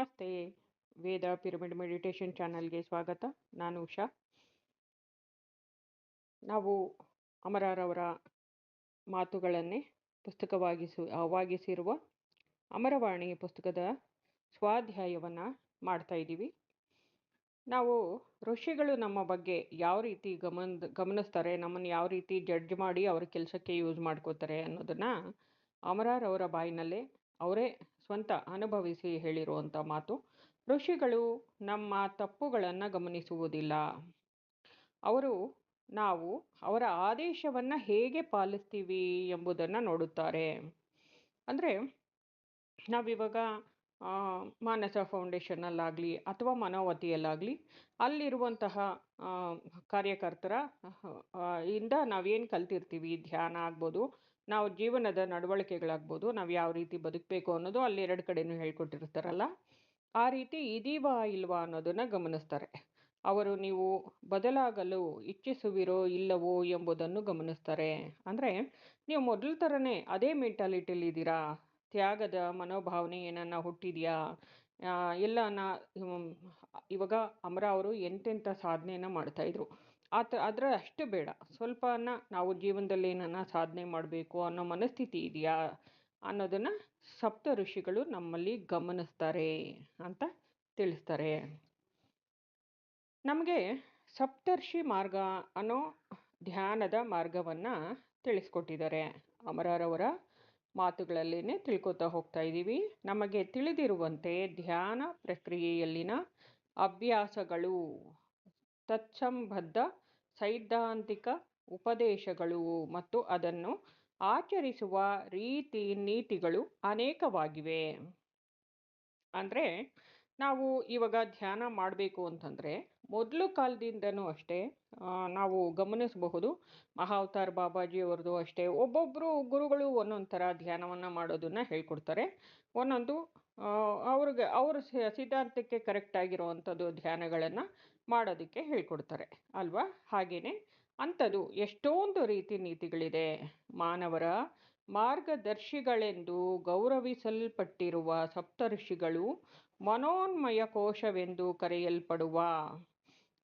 ನಮಸ್ತೆ. ವೇದ pyramid meditation ಚಾನಲ್ಗೆ ಸ್ವಾಗತ. ನಾನು ಉಷಾ. ನಾವು ಅಮರರವರ ಮಾತುಗಳನ್ನೇ ಪುಸ್ತಕವಾಗಿಸು ವಾಗಿಸಿರುವ ಅಮರವಾಣಿ ಪುಸ್ತಕದ ಸ್ವಾಧ್ಯಾಯವನ್ನು ಮಾಡ್ತಾ ಇದ್ದೀವಿ. ನಾವು ಋಷಿಗಳು ನಮ್ಮ ಬಗ್ಗೆ ಯಾವ ರೀತಿ ಗಮನ, ಗಮನಿಸ್ತಾರೆ, ನಮ್ಮನ್ನು ಯಾವ ರೀತಿ ಜಡ್ಜ್ ಮಾಡಿ ಅವ್ರ ಕೆಲಸಕ್ಕೆ ಯೂಸ್ ಮಾಡ್ಕೋತಾರೆ ಅನ್ನೋದನ್ನು ಅಮರರವರ ಬಾಯಿನಲ್ಲೇ ಅವರೇ ಸ್ವಂತ ಅನುಭವಿಸಿ ಹೇಳಿರುವಂಥ ಮಾತು. ಋಷಿಗಳು ನಮ್ಮ ತಪ್ಪುಗಳನ್ನು ಗಮನಿಸುವುದಿಲ್ಲ. ಅವರು ನಾವು ಅವರ ಆದೇಶವನ್ನು ಹೇಗೆ ಪಾಲಿಸ್ತೀವಿ ಎಂಬುದನ್ನು ನೋಡುತ್ತಾರೆ. ಅಂದರೆ ನಾವಿವಾಗ ಮಾನಸ ಫೌಂಡೇಶನ್ನಲ್ಲಾಗಲಿ ಅಥವಾ ಮನೋವತಿಯಲ್ಲಾಗಲಿ ಅಲ್ಲಿರುವಂತಹ ಕಾರ್ಯಕರ್ತರ ಇಂದ ನಾವೇನು ಕಲ್ತಿರ್ತೀವಿ? ಧ್ಯಾನ ಆಗ್ಬೋದು ನಾವು ಜೀವನದ ನಡವಳಿಕೆಗಳಾಗ್ಬೋದು ನಾವು ಯಾವ ರೀತಿ ಬದುಕಬೇಕು ಅನ್ನೋದು ಅಲ್ಲಿ ಎರಡು ಕಡೆಯೂ ಹೇಳ್ಕೊಟ್ಟಿರ್ತಾರಲ್ಲ? ಆ ರೀತಿ ಇದೀವಾ ಇಲ್ವಾ ಅನ್ನೋದನ್ನು ಗಮನಿಸ್ತಾರೆ. ಅವರು ನೀವು ಬದಲಾಗಲು ಇಚ್ಛಿಸುವಿರೋ ಇಲ್ಲವೋ ಎಂಬುದನ್ನು ಗಮನಿಸ್ತಾರೆ. ಅಂದರೆ ನೀವು ಮೊದಲ ಥರನೇ ಅದೇ ಮೆಂಟಾಲಿಟಿಲಿದ್ದೀರಾ ತ್ಯಾಗದ ಮನೋಭಾವನೆ ಏನನ್ನ ಹುಟ್ಟಿದೆಯಾ? ಎಲ್ಲನ ಹ್ಮ್, ಇವಾಗ ಅಮರ ಅವರು ಎಂತೆಂಥ ಸಾಧನೆಯನ್ನು ಮಾಡ್ತಾಯಿದ್ರು ಆತ ಅದರ ಅಷ್ಟು ಬೇಡ. ಸ್ವಲ್ಪನ ನಾವು ಜೀವನದಲ್ಲಿ ಏನನ್ನ ಸಾಧನೆ ಮಾಡಬೇಕು ಅನ್ನೋ ಮನಸ್ಥಿತಿ ಇದೆಯಾ ಅನ್ನೋದನ್ನು ಸಪ್ತ ಋಷಿಗಳು ನಮ್ಮಲ್ಲಿ ಗಮನಿಸ್ತಾರೆ ಅಂತ ತಿಳಿಸ್ತಾರೆ. ನಮಗೆ ಸಪ್ತರ್ಷಿ ಮಾರ್ಗ ಅನ್ನೋ ಧ್ಯಾನದ ಮಾರ್ಗವನ್ನು ತಿಳಿಸ್ಕೊಟ್ಟಿದ್ದಾರೆ. ಅಮರರವರ ಮಾತುಗಳಲ್ಲೇ ತಿಳ್ಕೊತಾ ಹೋಗ್ತಾ ಇದ್ದೀವಿ. ನಮಗೆ ತಿಳಿದಿರುವಂತೆ ಧ್ಯಾನ ಪ್ರಕ್ರಿಯೆಯಲ್ಲಿನ ಅಭ್ಯಾಸಗಳು ತತ್ಸಂಬದ್ಧ ಸೈದ್ಧಾಂತಿಕ ಉಪದೇಶಗಳು ಮತ್ತು ಅದನ್ನು ಆಚರಿಸುವ ರೀತಿ ನೀತಿಗಳು ಅನೇಕವಾಗಿವೆ. ಅಂದರೆ ನಾವು ಇವಾಗ ಧ್ಯಾನ ಮಾಡಬೇಕು ಅಂತಂದರೆ ಮೊದಲು ಕಾಲದಿಂದನೂ ಅಷ್ಟೇ ನಾವು ಗಮನಿಸಬಹುದು, ಮಹಾವತಾರ್ ಬಾಬಾಜಿಯವ್ರದ್ದು ಅಷ್ಟೇ. ಒಬ್ಬೊಬ್ಬರು ಗುರುಗಳು ಒಂದೊಂದು ಥರ ಧ್ಯಾನವನ್ನು ಮಾಡೋದನ್ನು ಹೇಳ್ಕೊಡ್ತಾರೆ. ಒಂದೊಂದು ಅವ್ರಿಗೆ, ಅವ್ರ ಸಿದ್ಧಾಂತಕ್ಕೆ ಕರೆಕ್ಟ್ ಆಗಿರುವಂಥದ್ದು ಧ್ಯಾನಗಳನ್ನು ಮಾಡೋದಕ್ಕೆ ಹೇಳ್ಕೊಡ್ತಾರೆ, ಅಲ್ವಾ? ಹಾಗೆಯೇ ಅಂಥದ್ದು ಎಷ್ಟೊಂದು ರೀತಿ ನೀತಿಗಳಿದೆ. ಮಾನವರ ಮಾರ್ಗದರ್ಶಿಗಳೆಂದು ಗೌರವಿಸಲ್ಪಟ್ಟಿರುವ ಸಪ್ತಋಷಿಗಳು ಮನೋನ್ಮಯ ಕೋಶವೆಂದು ಕರೆಯಲ್ಪಡುವ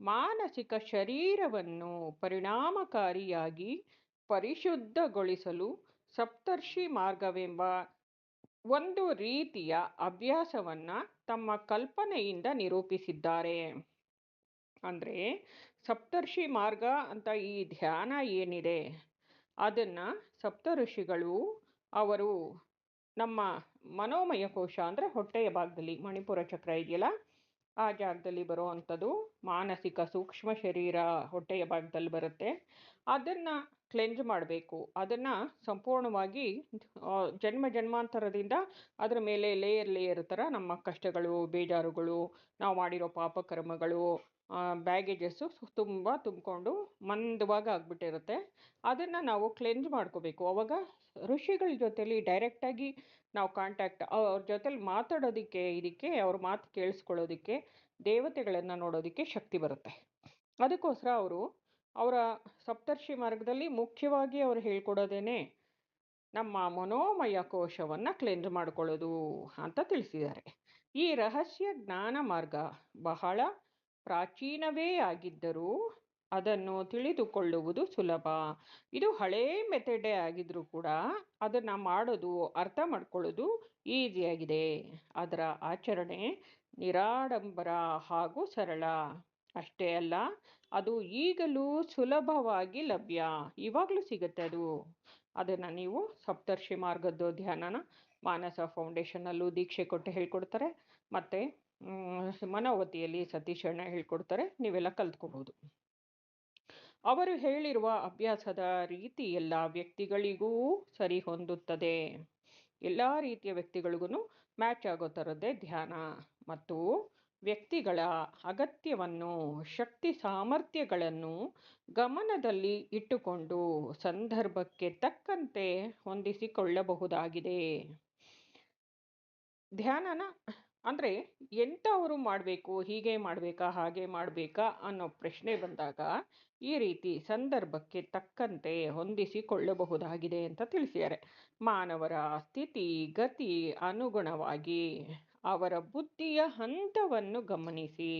ಮಾನಸಿಕ ಶರೀರವನ್ನು ಪರಿಣಾಮಕಾರಿಯಾಗಿ ಪರಿಶುದ್ಧಗೊಳಿಸಲು ಸಪ್ತರ್ಷಿ ಮಾರ್ಗವೆಂಬ ಒಂದು ರೀತಿಯ ಅಭ್ಯಾಸವನ್ನು ತಮ್ಮ ಕಲ್ಪನೆಯಿಂದ ನಿರೂಪಿಸಿದ್ದಾರೆ. ಅಂದರೆ ಸಪ್ತರ್ಷಿ ಮಾರ್ಗ ಅಂತ ಈ ಧ್ಯಾನ ಏನಿದೆ, ಅದನ್ನು ಸಪ್ತಋಷಿಗಳು ಅವರು ನಮ್ಮ ಮನೋಮಯ ಕೋಶ ಅಂದರೆ ಹೊಟ್ಟೆಯ ಭಾಗದಲ್ಲಿ, ಮಣಿಪುರ ಚಕ್ರ ಇದೆಯಲ್ಲ, ಆ ಜಾಗದಲ್ಲಿ ಬರುವಂಥದ್ದು ಮಾನಸಿಕ ಸೂಕ್ಷ್ಮ ಶರೀರ ಹೊಟ್ಟೆಯ ಭಾಗದಲ್ಲಿ ಬರುತ್ತೆ. ಅದನ್ನು ಕ್ಲೆಂಜ್ ಮಾಡಬೇಕು. ಅದನ್ನು ಸಂಪೂರ್ಣವಾಗಿ ಜನ್ಮ ಜನ್ಮಾಂತರದಿಂದ ಅದರ ಮೇಲೆ ಲೇಯರ್ ಲೇಯರ್ ಥರ ನಮ್ಮ ಕಷ್ಟಗಳು, ಬೇಜಾರುಗಳು, ನಾವು ಮಾಡಿರೋ ಪಾಪಕರ್ಮಗಳು ಬ್ಯಾಗೇಜಸ್ಸು ತುಂಬ ತುಂಬಿಕೊಂಡು ಮಂದವಾಗಿ ಆಗ್ಬಿಟ್ಟಿರುತ್ತೆ. ಅದನ್ನು ನಾವು ಕ್ಲೆಂಜ್ ಮಾಡ್ಕೋಬೇಕು. ಅವಾಗ ಋಷಿಗಳ ಜೊತೇಲಿ ಡೈರೆಕ್ಟಾಗಿ ನಾವು ಕಾಂಟ್ಯಾಕ್ಟ್ ಅವ್ರ ಜೊತೆಲಿ ಮಾತಾಡೋದಕ್ಕೆ, ಇದಕ್ಕೆ, ಅವ್ರ ಮಾತು ಕೇಳಿಸ್ಕೊಳ್ಳೋದಕ್ಕೆ, ದೇವತೆಗಳನ್ನು ನೋಡೋದಕ್ಕೆ ಶಕ್ತಿ ಬರುತ್ತೆ. ಅದಕ್ಕೋಸ್ಕರ ಅವರು ಅವರ ಸಪ್ತರ್ಷಿ ಮಾರ್ಗದಲ್ಲಿ ಮುಖ್ಯವಾಗಿ ಅವರು ಹೇಳ್ಕೊಡೋದೇನೆ, ನಮ್ಮ ಮನೋಮಯ ಕೋಶವನ್ನು ಕ್ಲೆಂಜ್ ಮಾಡ್ಕೊಳ್ಳೋದು ಅಂತ ತಿಳಿಸಿದ್ದಾರೆ. ಈ ರಹಸ್ಯ ಜ್ಞಾನ ಮಾರ್ಗ ಬಹಳ ಪ್ರಾಚೀನವೇ ಆಗಿದ್ದರೂ ಅದನ್ನು ತಿಳಿದುಕೊಳ್ಳುವುದು ಸುಲಭ. ಇದು ಹಳೇ ಮೆಥಡೇ ಆಗಿದ್ರೂ ಕೂಡ ಅದನ್ನು ಮಾಡೋದು, ಅರ್ಥ ಮಾಡ್ಕೊಳ್ಳೋದು ಈಸಿಯಾಗಿದೆ ಅದರ ಆಚರಣೆ ನಿರಾಡಂಬರ ಹಾಗೂ ಸರಳ. ಅಷ್ಟೇ ಅಲ್ಲ, ಅದು ಈಗಲೂ ಸುಲಭವಾಗಿ ಲಭ್ಯ. ಇವಾಗಲೂ ಸಿಗುತ್ತೆ ಅದು. ಅದನ್ನು ನೀವು ಸಪ್ತರ್ಷಿ ಮಾರ್ಗದ ಧ್ಯಾನನ ಮಾನಸ ಫೌಂಡೇಶನಲ್ಲೂ ದೀಕ್ಷೆ ಕೊಟ್ಟು ಹೇಳ್ಕೊಡ್ತಾರೆ. ಮತ್ತು ಮನೋವತಿಯಲ್ಲಿ ಸತೀಶ್ ಅಣ್ಣ ಹೇಳ್ಕೊಡ್ತಾರೆ, ನೀವೆಲ್ಲ ಕಲ್ತ್ಕೋಬೋದು. ಅವರು ಹೇಳಿರುವ ಅಭ್ಯಾಸದ ರೀತಿ ಎಲ್ಲ ವ್ಯಕ್ತಿಗಳಿಗೂ ಸರಿ ಹೊಂದುತ್ತದೆ. ಎಲ್ಲ ರೀತಿಯ ವ್ಯಕ್ತಿಗಳಿಗೂ ಮ್ಯಾಚ್ ಆಗೋ ಥರದ್ದೇ ಧ್ಯಾನ. ಮತ್ತು ವ್ಯಕ್ತಿಗಳ ಅಗತ್ಯವನ್ನು, ಶಕ್ತಿ ಸಾಮರ್ಥ್ಯಗಳನ್ನು ಗಮನದಲ್ಲಿ ಇಟ್ಟುಕೊಂಡು ಸಂದರ್ಭಕ್ಕೆ ತಕ್ಕಂತೆ ಹೊಂದಿಸಿಕೊಳ್ಳಬಹುದಾಗಿದೆ. ಧ್ಯಾನನ ಅಂದರೆ ಎಂಥವರು ಮಾಡಬೇಕು, ಹೀಗೆ ಮಾಡಬೇಕಾ, ಹಾಗೆ ಮಾಡಬೇಕಾ ಅನ್ನೋ ಪ್ರಶ್ನೆ ಬಂದಾಗ ಈ ರೀತಿ ಸಂದರ್ಭಕ್ಕೆ ತಕ್ಕಂತೆ ಹೊಂದಿಸಿಕೊಳ್ಳಬಹುದಾಗಿದೆ ಅಂತ ತಿಳಿಸಿದ್ದಾರೆ. ಮಾನವರ ಸ್ಥಿತಿ, ಗತಿ ಅನುಗುಣವಾಗಿ ಅವರ ಬುದ್ಧಿಯ ಹಂತವನ್ನು ಗಮನಿಸಿ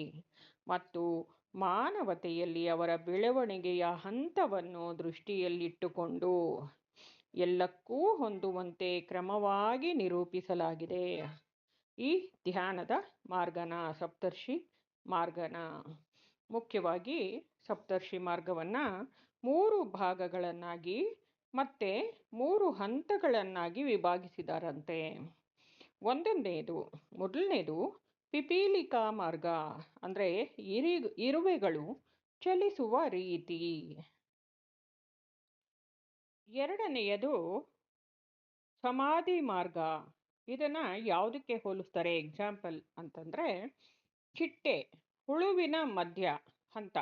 ಮತ್ತು ಮಾನವತೆಯಲ್ಲಿ ಅವರ ಬೆಳವಣಿಗೆಯ ಹಂತವನ್ನು ದೃಷ್ಟಿಯಲ್ಲಿಟ್ಟುಕೊಂಡು ಎಲ್ಲಕ್ಕೂ ಹೊಂದುವಂತೆ ಕ್ರಮವಾಗಿ ನಿರೂಪಿಸಲಾಗಿದೆ. ಈ ಧ್ಯಾನದ ಮಾರ್ಗನ ಸಪ್ತರ್ಷಿ ಮಾರ್ಗನ ಮುಖ್ಯವಾಗಿ ಸಪ್ತರ್ಷಿ ಮಾರ್ಗವನ್ನು ಮೂರು ಭಾಗಗಳನ್ನಾಗಿ ಮತ್ತೆ ಮೂರು ಹಂತಗಳನ್ನಾಗಿ ವಿಭಾಗಿಸಿದಾರಂತೆ. ಒಂದೊಂದೇದು ಮೊದಲನೇದು ಪಿಪೀಲಿಕಾ ಮಾರ್ಗ. ಅಂದರೆ ಇರಿ, ಇರುವೆಗಳು ಚಲಿಸುವ ರೀತಿ. ಎರಡನೆಯದು ಸಮಾಧಿ ಮಾರ್ಗ. ಇದನ್ನು ಯಾವುದಕ್ಕೆ ಹೋಲಿಸ್ತಾರೆ? ಎಕ್ಸಾಂಪಲ್ ಅಂತಂದರೆ ಚಿಟ್ಟೆ, ಹುಳುವಿನ ಮಧ್ಯ ಹಂತ.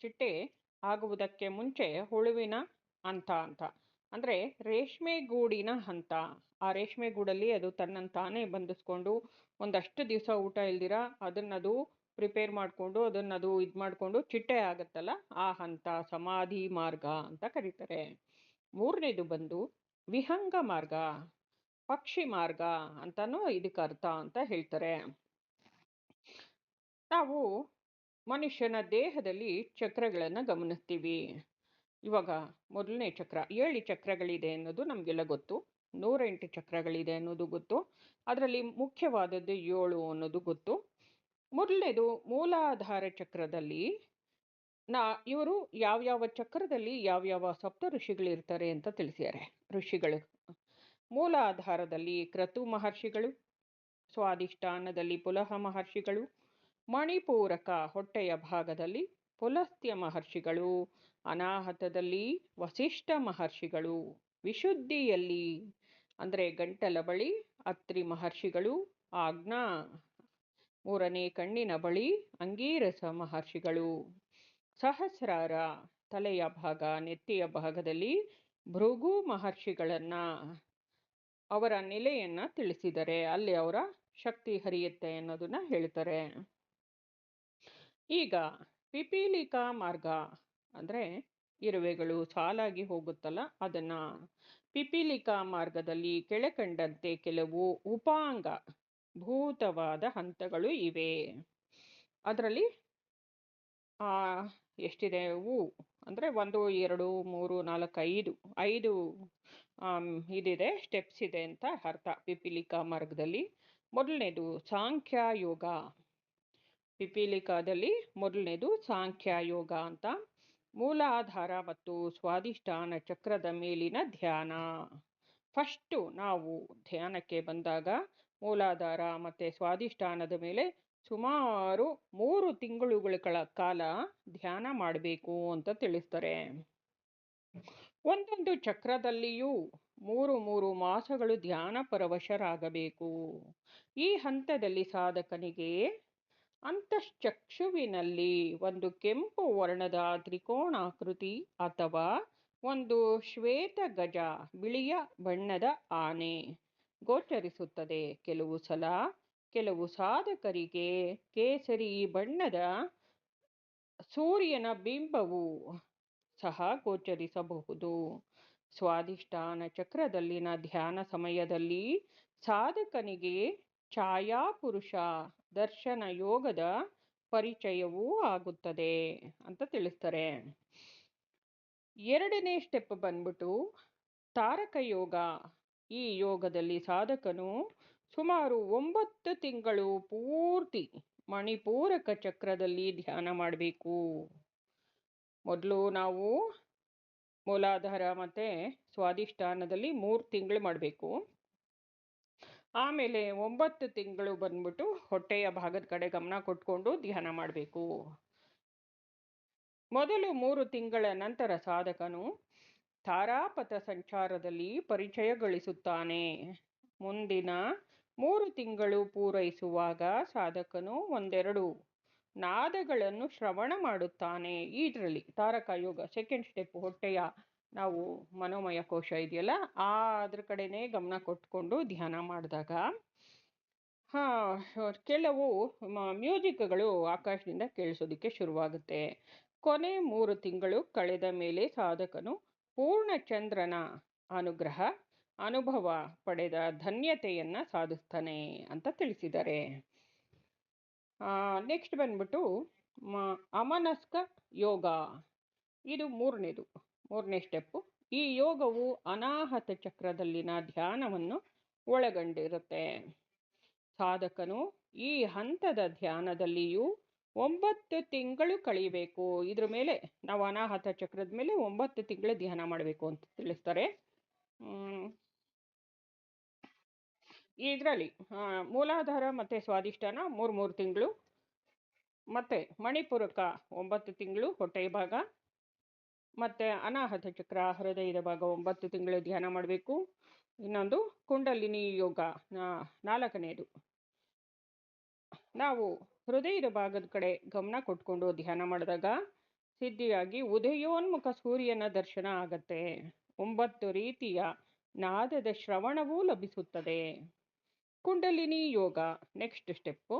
ಚಿಟ್ಟೆ ಆಗುವುದಕ್ಕೆ ಮುಂಚೆ ಹುಳುವಿನ ಹಂತ ಅಂತ. ಅಂದರೆ ರೇಷ್ಮೆ ಗೂಡಿನ ಹಂತ. ಆ ರೇಷ್ಮೆ ಗೂಡಲ್ಲಿ ಅದು ತನ್ನನ್ನು ತಾನೇ ಬಂಧಿಸ್ಕೊಂಡು ಒಂದಷ್ಟು ದಿವಸ ಊಟ ಇಲ್ದಿರ ಅದನ್ನದು ಪ್ರಿಪೇರ್ ಮಾಡಿಕೊಂಡು, ಅದನ್ನದು ಇದು ಮಾಡಿಕೊಂಡು ಚಿಟ್ಟೆ ಆಗುತ್ತಲ್ಲ, ಆ ಹಂತ ಸಮಾಧಿ ಮಾರ್ಗ ಅಂತ ಕರೀತಾರೆ. ಮೂರನೇದು ಬಂದು ವಿಹಂಗ ಮಾರ್ಗ, ಪಕ್ಷಿ ಮಾರ್ಗ ಅಂತಲೂ ಇದಕ್ಕೆ ಅರ್ಥ ಅಂತ ಹೇಳ್ತಾರೆ. ನಾವು ಮನುಷ್ಯನ ದೇಹದಲ್ಲಿ ಚಕ್ರಗಳನ್ನು ಗಮನಿಸ್ತೀವಿ. ಇವಾಗ ಮೊದಲನೇ ಚಕ್ರ, ಏಳು ಚಕ್ರಗಳಿದೆ ಅನ್ನೋದು ನಮಗೆಲ್ಲ ಗೊತ್ತು. ನೂರೆಂಟು ಚಕ್ರಗಳಿದೆ ಅನ್ನೋದು ಗೊತ್ತು. ಅದರಲ್ಲಿ ಮುಖ್ಯವಾದದ್ದು ಏಳು ಅನ್ನೋದು ಗೊತ್ತು. ಮೊದಲನೇದು ಮೂಲಾಧಾರ ಚಕ್ರದಲ್ಲಿ ನಾ, ಇವರು ಯಾವ್ಯಾವ ಚಕ್ರದಲ್ಲಿ ಯಾವ್ಯಾವ ಸಪ್ತ ಋಷಿಗಳಿರ್ತಾರೆ ಅಂತ ತಿಳಿಸಿದ್ದಾರೆ ಋಷಿಗಳು. ಮೂಲಾಧಾರದಲ್ಲಿ ಕ್ರತು ಮಹರ್ಷಿಗಳು, ಸ್ವಾಧಿಷ್ಠಾನದಲ್ಲಿ ಪುಲಹ ಮಹರ್ಷಿಗಳು, ಮಣಿಪೂರಕ ಹೊಟ್ಟೆಯ ಭಾಗದಲ್ಲಿ ಪುಲಸ್ತ್ಯ ಮಹರ್ಷಿಗಳು, ಅನಾಹತದಲ್ಲಿ ವಸಿಷ್ಠ ಮಹರ್ಷಿಗಳು, ವಿಶುದ್ಧಿಯಲ್ಲಿ ಅಂದರೆ ಗಂಟಲ ಬಳಿ ಅತ್ರಿ ಮಹರ್ಷಿಗಳು, ಆಜ್ಞಾ ಮೂರನೇ ಕಣ್ಣಿನ ಬಳಿ ಅಂಗೀರಸ ಮಹರ್ಷಿಗಳು. ಸಹಸ್ರಾರ ತಲೆಯ ಭಾಗ ನೆತ್ತಿಯ ಭಾಗದಲ್ಲಿ ಭೃಗು ಮಹರ್ಷಿಗಳನ್ನು ಅವರ ನೆಲೆಯನ್ನು ತಿಳಿಸಿದರೆ ಅಲ್ಲಿ ಅವರ ಶಕ್ತಿ ಹರಿಯುತ್ತೆ ಅನ್ನೋದನ್ನು ಹೇಳ್ತಾರೆ. ಈಗ ಪಿಪೀಲಿಕಾ ಮಾರ್ಗ ಅಂದರೆ ಇರುವೆಗಳು ಸಾಲಾಗಿ ಹೋಗುತ್ತಲ್ಲ, ಅದನ್ನು ಪಿಪೀಲಿಕಾ ಮಾರ್ಗದಲ್ಲಿ ಕೆಳಕಂಡಂತೆ ಕೆಲವು ಉಪಾಂಗ ಭೂತವಾದ ಹಂತಗಳು ಇವೆ. ಅದರಲ್ಲಿ ಎಷ್ಟಿದೆ ಹೂ ಅಂದರೆ ಒಂದು, ಎರಡು, ಮೂರು, ನಾಲ್ಕು, ಐದು ಐದು ಇದಿದೆ ಸ್ಟೆಪ್ಸ್ ಇದೆ ಅಂತ ಅರ್ಥ ಪಿಪಿಲಿಕಾ ಮಾರ್ಗದಲ್ಲಿ. ಮೊದಲನೇದು ಸಾಂಖ್ಯ ಯೋಗ. ಪಿಪೀಲಿಕಾದಲ್ಲಿ ಮೊದಲನೇದು ಸಾಂಖ್ಯ ಯೋಗ ಅಂತ. ಮೂಲಾಧಾರ ಮತ್ತು ಸ್ವಾಧಿಷ್ಠಾನ ಚಕ್ರದ ಮೇಲಿನ ಧ್ಯಾನ. ಫಸ್ಟು ನಾವು ಧ್ಯಾನಕ್ಕೆ ಬಂದಾಗ ಮೂಲಾಧಾರ ಮತ್ತು ಸ್ವಾಧಿಷ್ಠಾನದ ಮೇಲೆ ಸುಮಾರು ಮೂರು ತಿಂಗಳುಗಳ ಕಾಲ ಧ್ಯಾನ ಮಾಡಬೇಕು ಅಂತ ತಿಳಿಸ್ತಾರೆ. ಒಂದೊಂದು ಚಕ್ರದಲ್ಲಿಯೂ ಮೂರು ಮೂರು ಮಾಸಗಳು ಧ್ಯಾನ ಪರವಶರಾಗಬೇಕು. ಈ ಹಂತದಲ್ಲಿ ಸಾಧಕನಿಗೆ ಅಂತಶ್ಚಕ್ಷುವಿನಲ್ಲಿ ಒಂದು ಕೆಂಪು ವರ್ಣದ ತ್ರಿಕೋಣಾಕೃತಿ ಅಥವಾ ಒಂದು ಶ್ವೇತ ಗಜ ಬಿಳಿಯ ಬಣ್ಣದ ಆನೆ ಗೋಚರಿಸುತ್ತದೆ. ಕೆಲವು ಸಲ ಕೆಲವು ಸಾಧಕರಿಗೆ ಕೇಸರಿ ಬಣ್ಣದ ಸೂರ್ಯನ ಬಿಂಬವು ಸಹ ಗೋಚರಿಸಬಹುದು. ಸ್ವಾಧಿಷ್ಠಾನ ಚಕ್ರದಲ್ಲಿನ ಧ್ಯಾನ ಸಮಯದಲ್ಲಿ ಸಾಧಕನಿಗೆ ಛಾಯಾಪುರುಷ ದರ್ಶನ ಯೋಗದ ಪರಿಚಯವೂ ಆಗುತ್ತದೆ ಅಂತ ತಿಳಿಸ್ತಾರೆ. ಎರಡನೇ ಸ್ಟೆಪ್ ಬಂದ್ಬಿಟ್ಟು ತಾರಕ ಯೋಗ. ಈ ಯೋಗದಲ್ಲಿ ಸಾಧಕನು ಸುಮಾರು ಒಂಬತ್ತು ತಿಂಗಳು ಪೂರ್ತಿ ಮಣಿಪೂರಕ ಚಕ್ರದಲ್ಲಿ ಧ್ಯಾನ ಮಾಡಬೇಕು. ಮೊದಲು ನಾವು ಮೂಲಾಧಾರ ಮತ್ತು ಸ್ವಾಧಿಷ್ಠಾನದಲ್ಲಿ ಮೂರು ತಿಂಗಳು ಮಾಡಬೇಕು. ಆಮೇಲೆ ಒಂಬತ್ತು ತಿಂಗಳು ಬಂದ್ಬಿಟ್ಟು ಹೊಟ್ಟೆಯ ಭಾಗದ ಕಡೆ ಗಮನ ಕೊಟ್ಕೊಂಡು ಧ್ಯಾನ ಮಾಡಬೇಕು. ಮೊದಲು ಮೂರು ತಿಂಗಳ ನಂತರ ಸಾಧಕನು ತಾರಾಪಥ ಸಂಚಾರದಲ್ಲಿ ಪರಿಚಯ ಗಳಿಸುತ್ತಾನೆ ಮುಂದಿನ ಮೂರು ತಿಂಗಳು ಪೂರೈಸುವಾಗ ಸಾಧಕನು ಒಂದೆರಡು ನಾದಗಳನ್ನು ಶ್ರವಣ ಮಾಡುತ್ತಾನೆ. ಇದರಲ್ಲಿ ತಾರಕ ಯೋಗ ಸೆಕೆಂಡ್ ಸ್ಟೆಪ್ ಹೊಟ್ಟೆಯ ನಾವು ಮನೋಮಯ ಕೋಶ ಇದೆಯಲ್ಲ ಆ ಅದ್ರ ಕಡೆನೇ ಗಮನ ಕೊಟ್ಕೊಂಡು ಧ್ಯಾನ ಮಾಡಿದಾಗ, ಹಾಂ ಕೆಲವು ಮ್ಯೂಸಿಕ್ಗಳು ಆಕಾಶದಿಂದ ಕೇಳಿಸೋದಕ್ಕೆ ಶುರುವಾಗುತ್ತೆ. ಕೊನೆ ಮೂರು ತಿಂಗಳು ಕಳೆದ ಮೇಲೆ ಸಾಧಕನು ಪೂರ್ಣ ಚಂದ್ರನ ಅನುಗ್ರಹ, ಅನುಭವ ಪಡೆದ ಧನ್ಯತೆಯನ್ನು ಸಾಧಿಸ್ತಾನೆ ಅಂತ ತಿಳಿಸಿದ್ದಾರೆ ನೆಕ್ಸ್ಟ್ ಬಂದ್ಬಿಟ್ಟು ಅಮನಸ್ಕ ಯೋಗ. ಇದು ಮೂರನೇದು. ಮೂರನೇ ಸ್ಟೆಪ್ಪು ಈ ಯೋಗವು ಅನಾಹತ ಚಕ್ರದಲ್ಲಿನ ಧ್ಯಾನವನ್ನು ಒಳಗೊಂಡಿರುತ್ತೆ. ಸಾಧಕನು ಈ ಹಂತದ ಧ್ಯಾನದಲ್ಲಿಯೂ ಒಂಬತ್ತು ತಿಂಗಳು ಕಳೀಬೇಕು ಇದ್ರ ಮೇಲೆ ನಾವು ಅನಾಹತ ಚಕ್ರದ ಮೇಲೆ ಒಂಬತ್ತು ತಿಂಗಳು ಧ್ಯಾನ ಮಾಡಬೇಕು ಅಂತ ತಿಳಿಸ್ತಾರೆ. ಇದರಲ್ಲಿ ಮೂಲಾಧಾರ ಮತ್ತು ಸ್ವಾದಿಷ್ಟಾನ ಮೂರು ಮೂರು ತಿಂಗಳು, ಮತ್ತು ಮಣಿಪುರಕ ಒಂಬತ್ತು ತಿಂಗಳು ಹೊಟ್ಟೆ ಭಾಗ ಮತ್ತು ಅನಾಹತ ಚಕ್ರ, ಹೃದಯದ ಭಾಗ ಒಂಬತ್ತು ತಿಂಗಳು ಧ್ಯಾನ ಮಾಡಬೇಕು. ಇನ್ನೊಂದು ಕುಂಡಲಿನಿ ಯೋಗ ನಾಲ್ಕನೆಯದು ನಾವು ಹೃದಯದ ಭಾಗದ ಕಡೆ ಗಮನ ಕೊಟ್ಕೊಂಡು ಧ್ಯಾನ ಮಾಡಿದಾಗ ಸಿದ್ಧಿಯಾಗಿ ಉದಯೋನ್ಮುಖ ಸೂರ್ಯನ ದರ್ಶನ ಆಗತ್ತೆ. ಒಂಬತ್ತು ರೀತಿಯ ನಾದದ ಶ್ರವಣವೂ ಲಭಿಸುತ್ತದೆ. ಕುಂಡಲಿನಿ ಯೋಗ ನೆಕ್ಸ್ಟ್ ಸ್ಟೆಪ್ಪು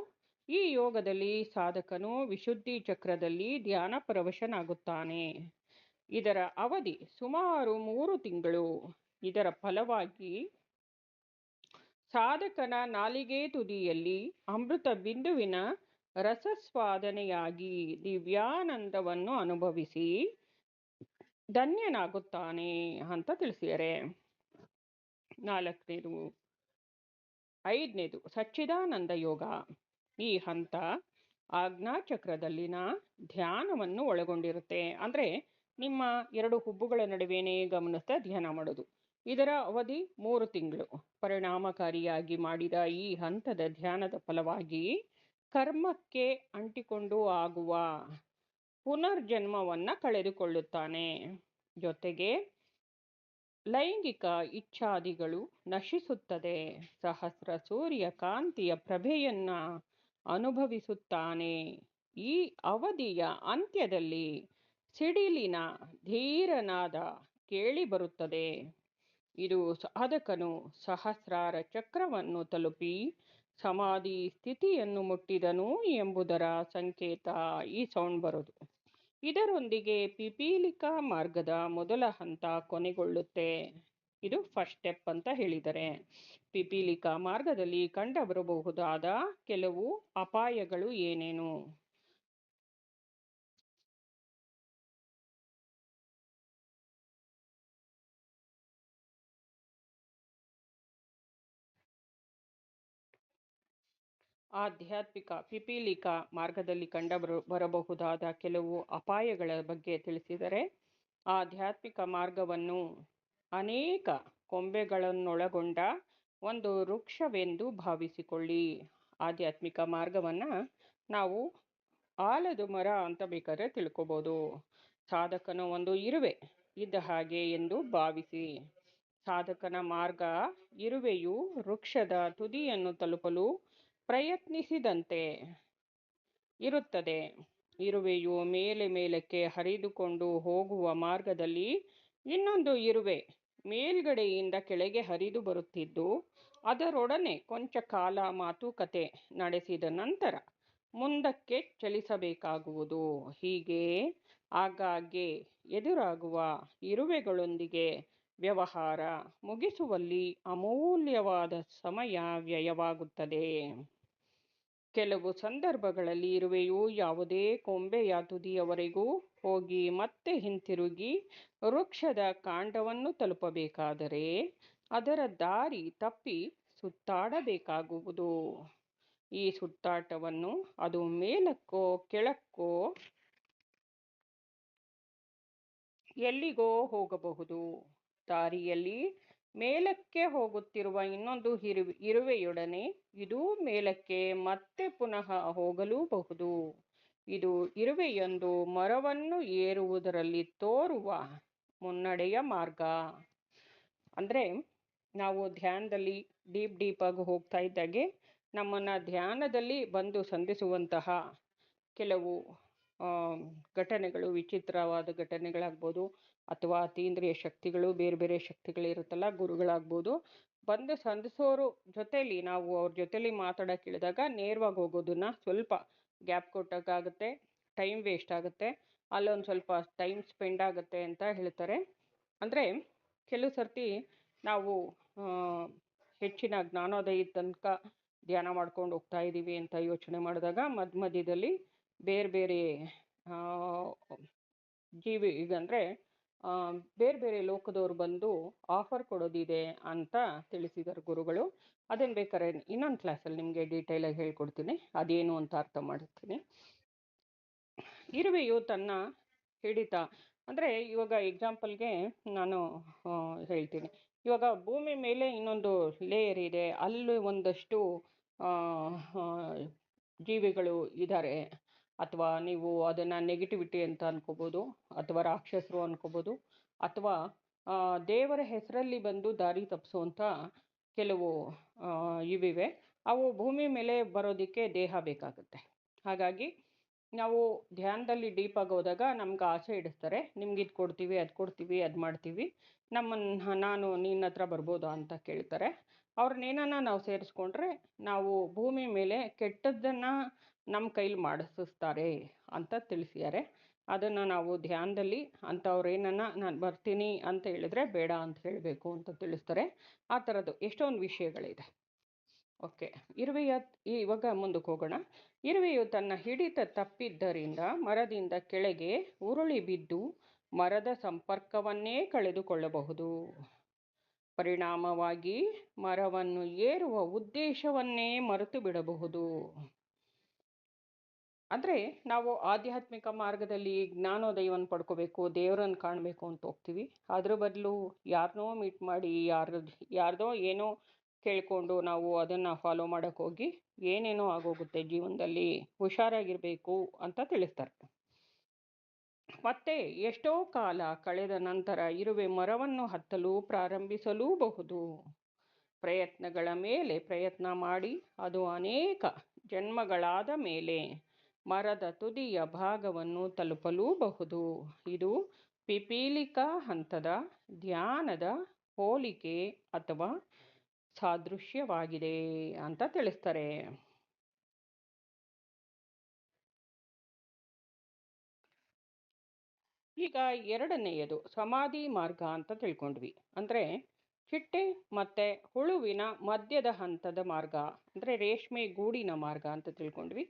ಈ ಯೋಗದಲ್ಲಿ ಸಾಧಕನು ವಿಶುದ್ಧಿ ಚಕ್ರದಲ್ಲಿ ಧ್ಯಾನ ಪರವಶನಾಗುತ್ತಾನೆ. ಇದರ ಅವಧಿ ಸುಮಾರು ಮೂರು ತಿಂಗಳು. ಇದರ ಫಲವಾಗಿ ಸಾಧಕನ ನಾಲಿಗೆ ತುದಿಯಲ್ಲಿ ಅಮೃತ ಬಿಂದುವಿನ ರಸಸ್ವಾದನೆಯಾಗಿ ದಿವ್ಯಾನಂದವನ್ನು ಅನುಭವಿಸಿ ಧನ್ಯನಾಗುತ್ತಾನೆ ಅಂತ ತಿಳಿಸಿದರೆ. ನಾಲ್ಕನೇದು, ಐದನೇದು, ಸಚ್ಚಿದಾನಂದ ಯೋಗ. ಈ ಹಂತ ಆಜ್ಞಾಚಕ್ರದಲ್ಲಿನ ಧ್ಯಾನವನ್ನು ಒಳಗೊಂಡಿರುತ್ತೆ. ಅಂದರೆ ನಿಮ್ಮ ಎರಡು ಹುಬ್ಬುಗಳ ನಡುವೆನೇ ಗಮನಿಸ್ತಾ ಧ್ಯಾನ ಮಾಡೋದು. ಇದರ ಅವಧಿ ಮೂರು ತಿಂಗಳು. ಪರಿಣಾಮಕಾರಿಯಾಗಿ ಮಾಡಿದ ಈ ಹಂತದ ಧ್ಯಾನದ ಫಲವಾಗಿ ಕರ್ಮಕ್ಕೆ ಅಂಟಿಕೊಂಡು ಆಗುವ ಪುನರ್ಜನ್ಮವನ್ನು ಕಳೆದುಕೊಳ್ಳುತ್ತಾನೆ. ಜೊತೆಗೆ ಲೈಂಗಿಕ ಇಚ್ಛಾದಿಗಳು ನಶಿಸುತ್ತದೆ. ಸಹಸ್ರ ಸೂರ್ಯ ಕಾಂತಿಯ ಪ್ರಭೆಯನ್ನು ಅನುಭವಿಸುತ್ತಾನೆ. ಈ ಅವಧಿಯ ಅಂತ್ಯದಲ್ಲಿ ಸಿಡಿಲಿನ ಧೀರನಾದ ಕೇಳಿಬರುತ್ತದೆ ಇದು ಸಾಧಕನು ಸಹಸ್ರಾರ ಚಕ್ರವನ್ನು ತಲುಪಿ ಸಮಾಧಿ ಸ್ಥಿತಿಯನ್ನು ಮುಟ್ಟಿದನು ಎಂಬುದರ ಸಂಕೇತ ಈ ಸೌಂಡ್ ಬರೋದು. ಇದರೊಂದಿಗೆ ಪಿಪೀಲಿಕಾ ಮಾರ್ಗದ ಮೊದಲ ಹಂತ ಕೊನೆಗೊಳ್ಳುತ್ತೆ. ಇದು ಫಸ್ಟ್ ಸ್ಟೆಪ್ ಅಂತ ಹೇಳಿದರೆ ಪಿಪೀಲಿಕಾ ಮಾರ್ಗದಲ್ಲಿ ಕಂಡುಬರಬಹುದಾದ ಕೆಲವು ಅಪಾಯಗಳು ಏನೇನು? ಆಧ್ಯಾತ್ಮಿಕ ಪಿಪೀಲಿಕ ಮಾರ್ಗದಲ್ಲಿ ಕಂಡುಬರು, ಬರಬಹುದಾದ ಕೆಲವು ಅಪಾಯಗಳ ಬಗ್ಗೆ ತಿಳಿಸಿದರೆ, ಆಧ್ಯಾತ್ಮಿಕ ಮಾರ್ಗವನ್ನು ಅನೇಕ ಕೊಂಬೆಗಳನ್ನೊಳಗೊಂಡ ಒಂದು ವೃಕ್ಷವೆಂದು ಭಾವಿಸಿಕೊಳ್ಳಿ. ಆಧ್ಯಾತ್ಮಿಕ ಮಾರ್ಗವನ್ನು ನಾವು ಆಲದು ಮರ ಅಂತ ಬೇಕಾದ್ರೆ ತಿಳ್ಕೊಬೋದು. ಸಾಧಕನ ಒಂದು ಇರುವೆ ಇದ್ದ ಹಾಗೆ ಎಂದು ಭಾವಿಸಿ. ಸಾಧಕನ ಮಾರ್ಗ ಇರುವೆಯು ವೃಕ್ಷದ ತುದಿಯನ್ನು ತಲುಪಲು ಪ್ರಯತ್ನಿಸಿದಂತೆ ಇರುತ್ತದೆ. ಇರುವೆಯು ಮೇಲೆ ಮೇಲಕ್ಕೆ ಹರಿದುಕೊಂಡು ಹೋಗುವ ಮಾರ್ಗದಲ್ಲಿ ಇನ್ನೊಂದು ಇರುವೆ ಮೇಲ್ಗಡೆಯಿಂದ ಕೆಳಗೆ ಹರಿದು ಬರುತ್ತಿದ್ದು, ಅದರೊಡನೆ ಕೊಂಚ ಕಾಲ ಮಾತುಕತೆ ನಡೆಸಿದ ನಂತರ ಮುಂದಕ್ಕೆ ಚಲಿಸಬೇಕಾಗುವುದು. ಹೀಗೆ ಆಗಾಗ್ಗೆ ಎದುರಾಗುವ ಇರುವೆಗಳೊಂದಿಗೆ ವ್ಯವಹಾರ ಮುಗಿಸುವಲ್ಲಿ ಅಮೂಲ್ಯವಾದ ಸಮಯ ವ್ಯಯವಾಗುತ್ತದೆ. ಕೆಲವು ಸಂದರ್ಭಗಳಲ್ಲಿ ಇರುವೆಯು ಯಾವುದೇ ಕೊಂಬೆಯ ತುದಿಯವರೆಗೂ ಹೋಗಿ ಮತ್ತೆ ಹಿಂತಿರುಗಿ ವೃಕ್ಷದ ಕಾಂಡವನ್ನು ತಲುಪಬೇಕಾದರೆ ಅದರ ದಾರಿ ತಪ್ಪಿ ಸುತ್ತಾಡಬೇಕಾಗುವುದು. ಈ ಸುತ್ತಾಟವನ್ನು ಅದು ಮೇಲಕ್ಕೋ ಕೆಳಕ್ಕೋ ಎಲ್ಲಿಗೋ ಹೋಗಬಹುದು. ದಾರಿಯಲ್ಲಿ ಮೇಲಕ್ಕೆ ಹೋಗುತ್ತಿರುವ ಇನ್ನೊಂದು ಇರುವೆ ಇರುವೆಯೊಡನೆ ಇದು ಮೇಲಕ್ಕೆ ಮತ್ತೆ ಪುನಃ ಹೋಗಲೂಬಹುದು. ಇದು ಇರುವೆಯೊಂದು ಮರವನ್ನು ಏರುವುದರಲ್ಲಿ ತೋರುವ ಮುನ್ನಡೆಯ ಮಾರ್ಗ. ಅಂದರೆ ನಾವು ಧ್ಯಾನದಲ್ಲಿ ಡೀಪ್ ಡೀಪಾಗಿ ಹೋಗ್ತಾ ಇದ್ದಾಗೆ ನಮ್ಮನ್ನು ಧ್ಯಾನದಲ್ಲಿ ಬಂದು ಸಂಧಿಸುವಂತಹ ಕೆಲವು ಘಟನೆಗಳು, ವಿಚಿತ್ರವಾದ ಘಟನೆಗಳಾಗ್ಬೋದು ಅಥವಾ ಅತೀಂದ್ರಿಯ ಶಕ್ತಿಗಳು ಬೇರೆ ಬೇರೆ ಶಕ್ತಿಗಳಿರುತ್ತಲ್ಲ ಗುರುಗಳಾಗ್ಬೋದು, ಬಂದು ಸಂಧಿಸೋರು ಜೊತೇಲಿ, ನಾವು ಅವ್ರ ಜೊತೇಲಿ ಮಾತಾಡೋಕೆ ಇಳಿದಾಗ ನೇರವಾಗಿ ಹೋಗೋದನ್ನ ಸ್ವಲ್ಪ ಗ್ಯಾಪ್ ಕೊಟ್ಟೋಕ್ಕಾಗುತ್ತೆ ಟೈಮ್ ವೇಸ್ಟ್ ಆಗುತ್ತೆ, ಅಲ್ಲೊಂದು ಸ್ವಲ್ಪ ಟೈಮ್ ಸ್ಪೆಂಡ್ ಆಗುತ್ತೆ ಅಂತ ಹೇಳ್ತಾರೆ. ಅಂದರೆ ಕೆಲವು ಸರ್ತಿ ನಾವು ಹೆಚ್ಚಿನ ಜ್ಞಾನೋದಯ ತನಕ ಧ್ಯಾನ ಮಾಡ್ಕೊಂಡು ಹೋಗ್ತಾ ಇದ್ದೀವಿ ಅಂತ ಯೋಚನೆ ಮಾಡಿದಾಗ ಮಧ್ಯ ಮಧ್ಯದಲ್ಲಿ ಬೇರೆ ಬೇರೆ ಜೀವಿ, ಈಗ ಅಂದರೆ ಬೇರೆ ಬೇರೆ ಲೋಕದವ್ರು ಬಂದು ಆಫರ್ ಕೊಡೋದಿದೆ ಅಂತ ತಿಳಿಸಿದರು ಗುರುಗಳು. ಅದನ್ನು ಬೇಕಾದ್ರೆ ಇನ್ನೊಂದು ಕ್ಲಾಸಲ್ಲಿ ನಿಮಗೆ ಡೀಟೇಲಾಗಿ ಹೇಳ್ಕೊಡ್ತೀನಿ. ಅದೇನು ಅಂತ ಅರ್ಥ ಮಾಡ್ತೀನಿ. ಇರುವೆಯು ತನ್ನ ಹಿಡಿತ, ಅಂದರೆ ಇವಾಗ ಎಕ್ಸಾಂಪಲ್ಗೆ ನಾನು ಹೇಳ್ತೀನಿ. ಇವಾಗ ಭೂಮಿ ಮೇಲೆ ಇನ್ನೊಂದು ಲೇಯರ್ ಇದೆ. ಅಲ್ಲಿ ಒಂದಷ್ಟು ಜೀವಿಗಳು ಇದ್ದಾರೆ ಅಥವಾ ನೀವು ಅದನ್ನು ನೆಗೆಟಿವಿಟಿ ಅಂತ ಅಂದ್ಕೋಬೋದು ಅಥವಾ ರಾಕ್ಷಸರು ಅಂದ್ಕೋಬೋದು ಅಥವಾ ದೇವರ ಹೆಸರಲ್ಲಿ ಬಂದು ದಾರಿ ತಪ್ಪಿಸುವಂಥ ಕೆಲವು ಇವಿವೆ. ಅವು ಭೂಮಿ ಮೇಲೆ ಬರೋದಕ್ಕೆ ದೇಹ ಬೇಕಾಗುತ್ತೆ. ಹಾಗಾಗಿ ನಾವು ಧ್ಯಾನದಲ್ಲಿ ಡೀಪಾಗಿ ಹೋದಾಗ ನಮ್ಗೆ ಆಸೆ ಇಡಿಸ್ತಾರೆ ನಿಮ್ಗೆ ಇದು ಕೊಡ್ತೀವಿ, ಅದು ಕೊಡ್ತೀವಿ, ಅದು ಮಾಡ್ತೀವಿ. ನಮ್ಮನ್ನು ನಾನು ನಿನ್ನ ಹತ್ರ ಬರ್ಬೋದಾ? ಅಂತ ಕೇಳ್ತಾರೆ. ಅವ್ರನ್ನೇನಾನ ನಾವು ಸೇರಿಸ್ಕೊಂಡ್ರೆ ನಾವು ಭೂಮಿ ಮೇಲೆ ಕೆಟ್ಟದ್ದನ್ನು ನಮ್ಮ ಕೈಲಿ ಮಾಡಿಸ್ತಾರೆ ಅಂತ ತಿಳಿಸಿದ್ದಾರೆ. ಅದನ್ನು ನಾವು ಧ್ಯಾನದಲ್ಲಿ ಅಂಥವ್ರು ಏನನ್ನ ನಾನು ಬರ್ತೀನಿ ಅಂತ ಹೇಳಿದ್ರೆ ಬೇಡ ಅಂತ ಹೇಳಬೇಕು ಅಂತ ತಿಳಿಸ್ತಾರೆ. ಆ ಥರದ್ದು ಎಷ್ಟೊಂದು ವಿಷಯಗಳಿದೆ. ಓಕೆ ಇರುವೆಯ ಇವಾಗ ಮುಂದಕ್ಕೆ ಹೋಗೋಣ. ಇರುವೆಯು ತನ್ನ ಹಿಡಿತ ತಪ್ಪಿದ್ದರಿಂದ ಮರದಿಂದ ಕೆಳಗೆ ಉರುಳಿ ಬಿದ್ದು ಮರದ ಸಂಪರ್ಕವನ್ನೇ ಕಳೆದುಕೊಳ್ಳಬಹುದು. ಪರಿಣಾಮವಾಗಿ ಮರವನ್ನು ಏರುವ ಉದ್ದೇಶವನ್ನೇ ಮರೆತು ಬಿಡಬಹುದು. ಅಂದರೆ ನಾವು ಆಧ್ಯಾತ್ಮಿಕ ಮಾರ್ಗದಲ್ಲಿ ಜ್ಞಾನೋದಯವನ್ನು ಪಡ್ಕೋಬೇಕು, ದೇವರನ್ನು ಕಾಣಬೇಕು ಅಂತ ಹೋಗ್ತೀವಿ. ಅದ್ರ ಬದಲು ಯಾರನ್ನೋ ಮೀಟ್ ಮಾಡಿ, ಯಾರ, ಯಾರದೋ ಏನೋ ಕೇಳಿಕೊಂಡು ನಾವು ಅದನ್ನು ಫಾಲೋ ಮಾಡೋಕ್ಕೆ ಹೋಗಿ ಏನೇನೋ ಆಗೋಗುತ್ತೆ ಜೀವನದಲ್ಲಿ ಹುಷಾರಾಗಿರಬೇಕು ಅಂತ ತಿಳಿಸ್ತಾರೆ. ಮತ್ತೆ ಎಷ್ಟೋ ಕಾಲ ಕಳೆದ ನಂತರ ಇರುವೆ ಮರವನ್ನು ಹತ್ತಲು, ಪ್ರಾರಂಭಿಸಲೂಬಹುದು. ಪ್ರಯತ್ನಗಳ ಮೇಲೆ ಪ್ರಯತ್ನ ಮಾಡಿ ಅದು ಅನೇಕ ಜನ್ಮಗಳಾದ ಮೇಲೆ ಮರದ ತುದಿಯ ಭಾಗವನ್ನು ತಲುಪಲೂಬಹುದು. ಇದು ಪಿಪೀಲಿಕಾ ಹಂತದ ಧ್ಯಾನದ ಹೋಲಿಕೆ ಅಥವಾ ಸಾದೃಶ್ಯವಾಗಿದೆ ಅಂತ ತಿಳಿಸ್ತಾರೆ. ಈಗ ಎರಡನೆಯದು ಸಮಾಧಿ ಮಾರ್ಗ ಅಂತ ತಿಳ್ಕೊಂಡ್ವಿ. ಅಂದರೆ ಚಿಟ್ಟೆ ಮತ್ತು ಹುಳುವಿನ ಮಧ್ಯದ ಹಂತದ ಮಾರ್ಗ, ಅಂದರೆ ರೇಷ್ಮೆ ಗೂಡಿನ ಮಾರ್ಗ ಅಂತ ತಿಳ್ಕೊಂಡ್ವಿ.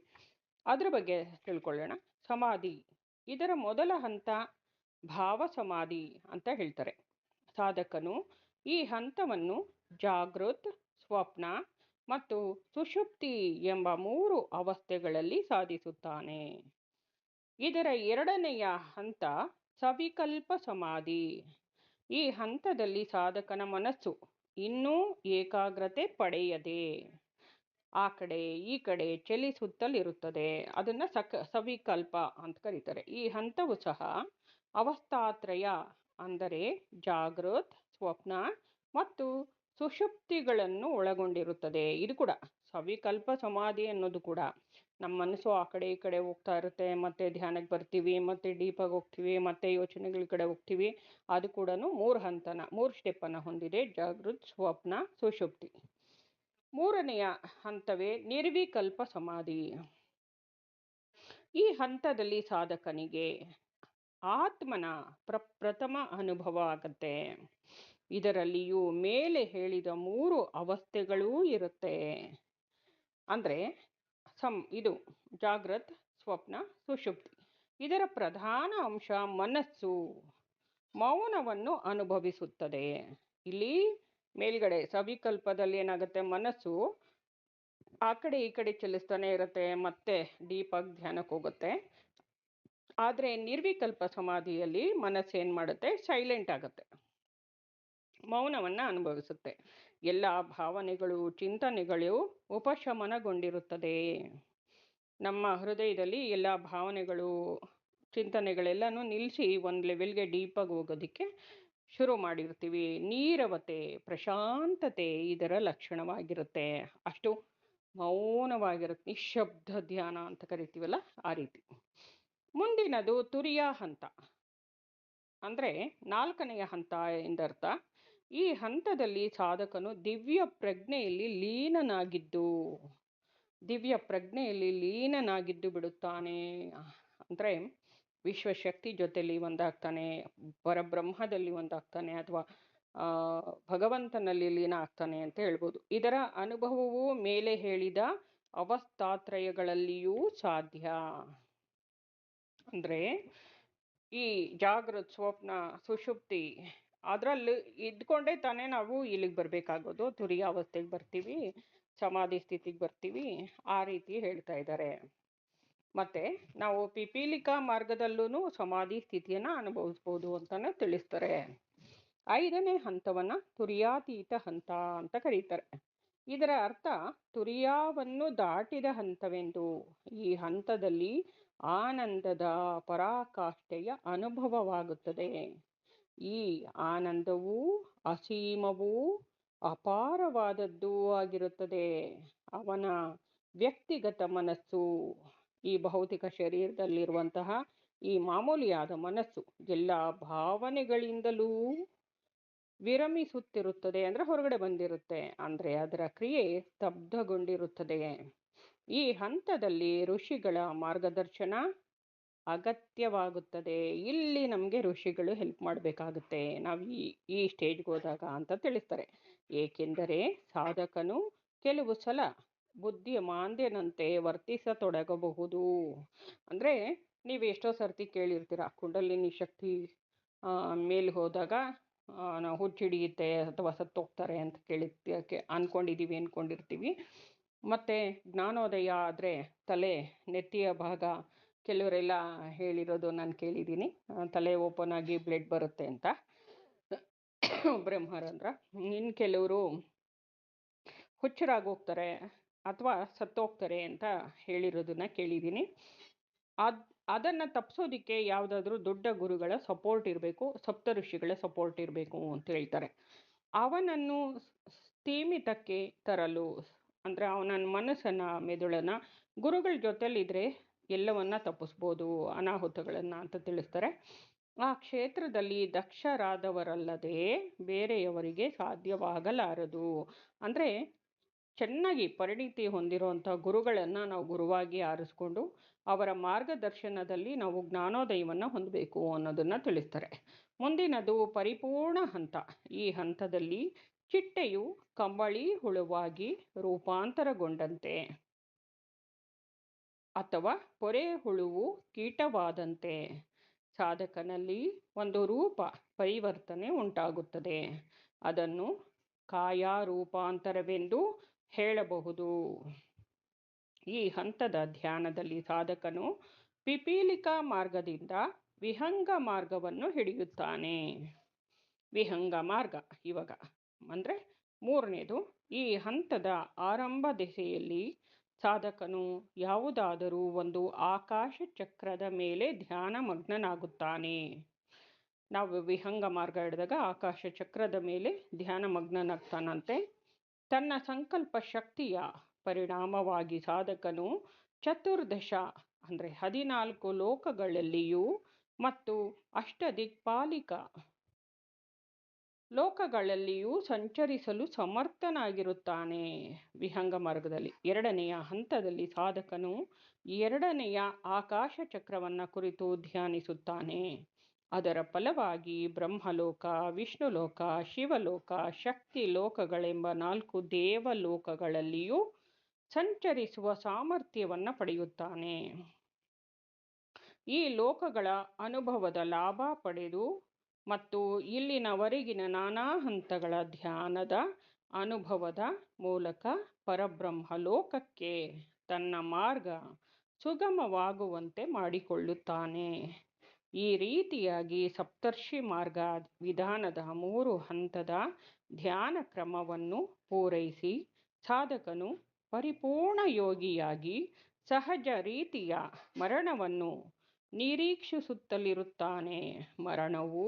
ಅದ್ರ ಬಗ್ಗೆ ತಿಳ್ಕೊಳ್ಳೋಣ. ಸಮಾಧಿ. ಇದರ ಮೊದಲ ಹಂತ ಭಾವ ಸಮಾಧಿ ಅಂತ ಹೇಳ್ತಾರೆ. ಸಾಧಕನು ಈ ಹಂತವನ್ನು ಜಾಗೃತ್, ಸ್ವಪ್ನ ಮತ್ತು ಸುಷುಪ್ತಿ ಎಂಬ ಮೂರು ಅವಸ್ಥೆಗಳಲ್ಲಿ ಸಾಧಿಸುತ್ತಾನೆ. ಇದರ ಎರಡನೆಯ ಹಂತ ಸವಿಕಲ್ಪ ಸಮಾಧಿ. ಈ ಹಂತದಲ್ಲಿ ಸಾಧಕನ ಮನಸ್ಸು ಇನ್ನೂ ಏಕಾಗ್ರತೆ ಪಡೆಯದೆ. ಆ ಕಡೆ, ಈ ಕಡೆ ಚಲಿಸುತ್ತಲಿರುತ್ತದೆ ಅದನ್ನು ಸಕ, ಸವಿಕಲ್ಪ ಅಂತ ಕರೀತಾರೆ. ಈ ಹಂತವು ಸಹ ಅವಸ್ಥಾತ್ರಯ ಅಂದರೆ ಜಾಗೃತ್ ಸ್ವಪ್ನ ಮತ್ತು ಸುಷುಪ್ತಿಗಳನ್ನು ಒಳಗೊಂಡಿರುತ್ತದೆ. ಇದು ಕೂಡ ಸವಿಕಲ್ಪ ಸಮಾಧಿ ಅನ್ನೋದು ಕೂಡ. ನಮ್ಮ ಮನಸ್ಸು ಆ ಕಡೆ ಈ ಕಡೆ ಹೋಗ್ತಾ ಇರುತ್ತೆ. ಮತ್ತೆ ಧ್ಯಾನಕ್ಕೆ ಬರ್ತೀವಿ, ಮತ್ತೆ ಡೀಪಾಗಿ ಹೋಗ್ತೀವಿ, ಮತ್ತೆ ಯೋಚನೆಗಳ ಕಡೆ ಹೋಗ್ತೀವಿ. ಅದು ಕೂಡ ಮೂರು ಹಂತನ, ಮೂರು ಸ್ಟೆಪ್ಪನ್ನು ಹೊಂದಿದೆ. ಜಾಗೃತ್ ಸ್ವಪ್ನ, ಸುಷುಪ್ತಿ. ಮೂರನೆಯ ಹಂತವೇ ನಿರ್ವಿಕಲ್ಪ ಸಮಾಧಿ. ಈ ಹಂತದಲ್ಲಿ ಸಾಧಕನಿಗೆ ಆತ್ಮನ ಪ್ರ, ಪ್ರಥಮ ಅನುಭವ ಆಗತ್ತೆ. ಇದರಲ್ಲಿಯೂ ಮೇಲೆ ಹೇಳಿದ ಮೂರು ಅವಸ್ಥೆಗಳೂ ಇರುತ್ತೆ. ಅಂದರೆ ಸಂ, ಇದು ಜಾಗ್ರತ್, ಸ್ವಪ್ನ ಸುಷುಪ್ತಿ ಇದರ ಪ್ರಧಾನ ಅಂಶ ಮನಸ್ಸು, ಮೌನವನ್ನು ಅನುಭವಿಸುತ್ತದೆ. ಇಲ್ಲಿ ಮೇಲ್ಗಡೆ ಸವಿಕಲ್ಪದಲ್ಲಿ ಏನಾಗುತ್ತೆ? ಮನಸ್ಸು ಆ ಕಡೆ ಈ ಕಡೆ ಚಲಿಸ್ತಾನೆ ಇರುತ್ತೆ, ಮತ್ತೆ ಡೀಪಾಗಿ ಧ್ಯಾನಕ್ಕೆ ಹೋಗುತ್ತೆ. ಆದರೆ ನಿರ್ವಿಕಲ್ಪ ಸಮಾಧಿಯಲ್ಲಿ ಮನಸ್ಸು ಏನು ಮಾಡುತ್ತೆ? ಸೈಲೆಂಟ್ ಆಗುತ್ತೆ. ಮೌನವನ್ನು ಅನುಭವಿಸುತ್ತೆ. ಎಲ್ಲ ಭಾವನೆಗಳು, ಚಿಂತನೆಗಳು ಉಪಶಮನಗೊಂಡಿರುತ್ತದೆ. ನಮ್ಮ ಹೃದಯದಲ್ಲಿ ಎಲ್ಲ ಭಾವನೆಗಳು, ಚಿಂತನೆಗಳೆಲ್ಲನೂ ನಿಲ್ಲಿಸಿ ಒಂದು ಲೆವೆಲ್ಗೆ ಡೀಪಾಗಿ ಹೋಗೋದಕ್ಕೆ ಶುರು ಮಾಡಿರ್ತೀವಿ. ನೀರವತೆ, ಪ್ರಶಾಂತತೆ ಇದರ ಲಕ್ಷಣವಾಗಿರುತ್ತೆ. ಅಷ್ಟು ಮೌನವಾಗಿರುತ್ತೆ ನಿಶಬ್ದ ಧ್ಯಾನ ಅಂತ ಕರಿತೀವಲ್ಲ ಆ ರೀತಿ. ಮುಂದಿನದು ತುರಿಯ ಹಂತ. ಅಂದರೆ ನಾಲ್ಕನೆಯ ಹಂತ ಎಂದರ್ಥ. ಈ ಹಂತದಲ್ಲಿ ಸಾಧಕನು ದಿವ್ಯ ಪ್ರಜ್ಞೆಯಲ್ಲಿ ಲೀನನಾಗಿದ್ದು, ದಿವ್ಯ ಪ್ರಜ್ಞೆಯಲ್ಲಿ ಲೀನನಾಗಿದ್ದು ಬಿಡುತ್ತಾನೆ. ಅಂದರೆ ವಿಶ್ವಶಕ್ತಿ ಜೊತೆಲಿ ಒಂದಾಗ್ತಾನೆ, ಪರಬ್ರಹ್ಮದಲ್ಲಿ ಒಂದಾಗ್ತಾನೆ ಅಥವಾ ಭಗವಂತನಲ್ಲಿ ಲೀನ ಆಗ್ತಾನೆ ಅಂತ ಹೇಳ್ಬೋದು. ಇದರ ಅನುಭವವು ಮೇಲೆ ಹೇಳಿದ ಅವಸ್ಥಾತ್ರಯಗಳಲ್ಲಿಯೂ ಸಾಧ್ಯ. ಅಂದರೆ, ಈ ಜಾಗೃತ್ ಸ್ವಪ್ನ ಸುಷುಪ್ತಿ, ಅದರಲ್ಲಿ ಇದ್ಕೊಂಡೇ ತಾನೇ ನಾವು ಇಲ್ಲಿಗೆ ಬರಬೇಕಾಗೋದು. ತುರಿಯ ಅವಸ್ಥೆಗೆ ಬರ್ತೀವಿ, ಸಮಾಧಿ ಸ್ಥಿತಿಗೆ ಬರ್ತೀವಿ, ಆ ರೀತಿ ಹೇಳ್ತಾ ಇದ್ದಾರೆ. ಮತ್ತೆ ನಾವು ಪಿಪೀಲಿಕಾ ಮಾರ್ಗದಲ್ಲೂ ಸಮಾಧಿ ಸ್ಥಿತಿಯನ್ನು ಅನುಭವಿಸ್ಬೋದು ಅಂತಾನೆ ತಿಳಿಸ್ತಾರೆ. ಐದನೇ ಹಂತವನ್ನು ತುರಿಯಾತೀತ ಹಂತ ಅಂತ ಕರೀತಾರೆ. ಇದರ ಅರ್ಥ ತುರಿಯಾವನ್ನು ದಾಟಿದ ಹಂತವೆಂದು. ಈ ಹಂತದಲ್ಲಿ ಆನಂದದ ಪರಾಕಾಷ್ಠೆಯ ಅನುಭವವಾಗುತ್ತದೆ. ಈ ಆನಂದವು ಅಸೀಮವೂ ಅಪಾರವಾದದ್ದೂ ಆಗಿರುತ್ತದೆ. ಅವನ ವ್ಯಕ್ತಿಗತ ಮನಸ್ಸು ಈ ಭೌತಿಕ ಶರೀರದಲ್ಲಿರುವಂತಹ ಈ ಮಾಮೂಲಿಯಾದ ಮನಸ್ಸು ಎಲ್ಲ ಭಾವನೆಗಳಿಂದಲೂ ವಿರಮಿಸುತ್ತಿರುತ್ತದೆ ಅಂದರೆ ಹೊರಗಡೆ ಬಂದಿರುತ್ತೆ. ಅಂದರೆ ಅದರ ಕ್ರಿಯೆ ಸ್ತಬ್ಧಗೊಂಡಿರುತ್ತದೆ. ಈ ಹಂತದಲ್ಲಿ ಋಷಿಗಳ ಮಾರ್ಗದರ್ಶನ ಅಗತ್ಯವಾಗುತ್ತದೆ. ಇಲ್ಲಿ ನಮಗೆ ಋಷಿಗಳು ಹೆಲ್ಪ್ ಮಾಡಬೇಕಾಗುತ್ತೆ. ನಾವು ಈ ಈ ಸ್ಟೇಜ್ಗೆ ಹೋದಾಗ ಅಂತ ತಿಳಿಸ್ತಾರೆ. ಏಕೆಂದರೆ ಸಾಧಕನು ಕೆಲವು ಸಲ ಬುದ್ಧಿಯ ಮಾಂದ್ಯನಂತೆ ವರ್ತಿಸತೊಡಗಬಹುದು ಅಂದರೆ ನೀವು ಎಷ್ಟೋ ಸರ್ತಿ ಕೇಳಿರ್ತೀರ, ಕುಂಡಲಿನಿ ಶಕ್ತಿ ಮೇಲೆ ಹೋದಾಗ ನಾವು ಹುಚ್ಚಿಡಿಯುತ್ತೆ ಅಥವಾ ಸತ್ತೋಗ್ತಾರೆ ಅಂತ ಕೇಳಿ ಅಂದ್ಕೊಂಡಿದ್ದೀವಿ ಅಂದ್ಕೊಂಡಿರ್ತೀವಿ ಮತ್ತು ಜ್ಞಾನೋದಯ ಆದರೆ ತಲೆ ನೆತ್ತಿಯ ಭಾಗ, ಕೆಲವರೆಲ್ಲ ಹೇಳಿರೋದು ನಾನು ಕೇಳಿದ್ದೀನಿ ತಲೆ ಓಪನ್ ಆಗಿ ಬ್ಲಡ್ ಬರುತ್ತೆ ಅಂತ. ಬ್ರಹ್ಮರಂದ್ರ ಇನ್ನು ಕೆಲವರು ಹುಚ್ಚರಾಗಿ ಹೋಗ್ತಾರೆ. ಅಥವಾ ಸತ್ತೋಗ್ತಾರೆ ಅಂತ ಹೇಳಿರೋದನ್ನ ಕೇಳಿದ್ದೀನಿ. ಅದು, ಅದನ್ನು ತಪ್ಪಿಸೋದಕ್ಕೆ ಯಾವುದಾದ್ರೂ ದೊಡ್ಡ ಗುರುಗಳ ಸಪೋರ್ಟ್ ಇರಬೇಕು, ಸಪ್ತ ಋಷಿಗಳ ಸಪೋರ್ಟ್ ಇರಬೇಕು ಅಂತ ಹೇಳ್ತಾರೆ. ಅವನನ್ನು ಸ್ಥೀಮಿತಕ್ಕೆ ತರಲು, ಅಂದರೆ ಅವನ ಮನಸ್ಸನ್ನು, ಮೆದುಳನ್ನು ಗುರುಗಳ ಜೊತೆಲಿದ್ರೆ ಎಲ್ಲವನ್ನ ತಪ್ಪಿಸ್ಬೋದು, ಅನಾಹುತಗಳನ್ನು ಅಂತ ತಿಳಿಸ್ತಾರೆ. ಆ ಕ್ಷೇತ್ರದಲ್ಲಿ ದಕ್ಷರಾದವರಲ್ಲದೆ ಬೇರೆಯವರಿಗೆ ಸಾಧ್ಯವಾಗಲಾರದು. ಅಂದರೆ ಚೆನ್ನಾಗಿ ಪರಿಣಿತಿ ಹೊಂದಿರುವಂಥ ಗುರುಗಳನ್ನು ನಾವು ಗುರುವಾಗಿ ಆರಿಸ್ಕೊಂಡು ಅವರ ಮಾರ್ಗದರ್ಶನದಲ್ಲಿ ನಾವು ಜ್ಞಾನೋದಯವನ್ನು ಹೊಂದಬೇಕು ಅನ್ನೋದನ್ನು ತಿಳಿಸ್ತಾರೆ. ಮುಂದಿನದು ಪರಿಪೂರ್ಣ ಹಂತ. ಈ ಹಂತದಲ್ಲಿ ಚಿಟ್ಟೆಯು ಕಂಬಳಿ ಹುಳುವಾಗಿ ರೂಪಾಂತರಗೊಂಡಂತೆ ಅಥವಾ ಪೊರೆ ಹುಳುವು ಕೀಟವಾದಂತೆ ಸಾಧಕನಲ್ಲಿ ಒಂದು ರೂಪ ಪರಿವರ್ತನೆ ಉಂಟಾಗುತ್ತದೆ. ಅದನ್ನು ಕಾಯ ರೂಪಾಂತರವೆಂದು ಹೇಳಬಹುದು. ಈ ಹಂತದ ಧ್ಯಾನದಲ್ಲಿ ಸಾಧಕನು ಪಿಪೀಲಿಕಾ ಮಾರ್ಗದಿಂದ ವಿಹಂಗ ಮಾರ್ಗವನ್ನು ಹಿಡಿಯುತ್ತಾನೆ. ವಿಹಂಗ ಮಾರ್ಗ ಇವಾಗ ಅಂದರೆ ಮೂರನೇದು, ಈ ಹಂತದ ಆರಂಭ ದಿಸೆಯಲ್ಲಿ ಸಾಧಕನು ಯಾವುದಾದರೂ ಒಂದು ಆಕಾಶ ಚಕ್ರದ ಮೇಲೆ ಧ್ಯಾನ ಮಗ್ನನಾಗುತ್ತಾನೆ. ನಾವು ವಿಹಂಗ ಮಾರ್ಗ ಹಿಡಿದಾಗ ಆಕಾಶ ಚಕ್ರದ ಮೇಲೆ ಧ್ಯಾನ ಮಗ್ನನಾಗ್ತಾನಂತೆ. ತನ್ನ ಸಂಕಲ್ಪ ಶಕ್ತಿಯ ಪರಿಣಾಮವಾಗಿ ಸಾಧಕನು ಚತುರ್ದಶ ಅಂದರೆ ಹದಿನಾಲ್ಕು ಲೋಕಗಳಲ್ಲಿಯೂ ಮತ್ತು ಅಷ್ಟದಿಕ್ಪಾಲಿಕ ಲೋಕಗಳಲ್ಲಿಯೂ ಸಂಚರಿಸಲು ಸಮರ್ಥನಾಗಿರುತ್ತಾನೆ. ವಿಹಂಗ ಮಾರ್ಗದಲ್ಲಿ ಎರಡನೆಯ ಹಂತದಲ್ಲಿ ಸಾಧಕನು ಎರಡನೆಯ ಆಕಾಶ ಚಕ್ರವನ್ನು ಕುರಿತು ಧ್ಯಾನಿಸುತ್ತಾನೆ. ಅದರ ಫಲವಾಗಿ ಬ್ರಹ್ಮಲೋಕ, ವಿಷ್ಣುಲೋಕ, ಶಿವಲೋಕ, ಶಕ್ತಿ ಲೋಕಗಳೆಂಬ ನಾಲ್ಕು ದೇವಲೋಕಗಳಲ್ಲಿಯೂ ಸಂಚರಿಸುವ ಸಾಮರ್ಥ್ಯವನ್ನು ಪಡೆಯುತ್ತಾನೆ. ಈ ಲೋಕಗಳ ಅನುಭವದ ಲಾಭ ಪಡೆದು ಮತ್ತು ಇಲ್ಲಿನವರೆಗಿನ ನಾನಾ ಹಂತಗಳ ಧ್ಯಾನದ ಅನುಭವದ ಮೂಲಕ ಪರಬ್ರಹ್ಮ ಲೋಕಕ್ಕೆ ತನ್ನ ಮಾರ್ಗ ಸುಗಮವಾಗುವಂತೆ ಮಾಡಿಕೊಳ್ಳುತ್ತಾನೆ. ಈ ರೀತಿಯಾಗಿ ಸಪ್ತರ್ಷಿ ಮಾರ್ಗ ವಿಧಾನದ ಮೂರು ಹಂತದ ಧ್ಯಾನ ಕ್ರಮವನ್ನು ಪೂರೈಸಿ ಸಾಧಕನು ಪರಿಪೂರ್ಣ ಯೋಗಿಯಾಗಿ ಸಹಜ ರೀತಿಯ ಮರಣವನ್ನು ನಿರೀಕ್ಷಿಸುತ್ತಲಿರುತ್ತಾನೆ. ಮರಣವು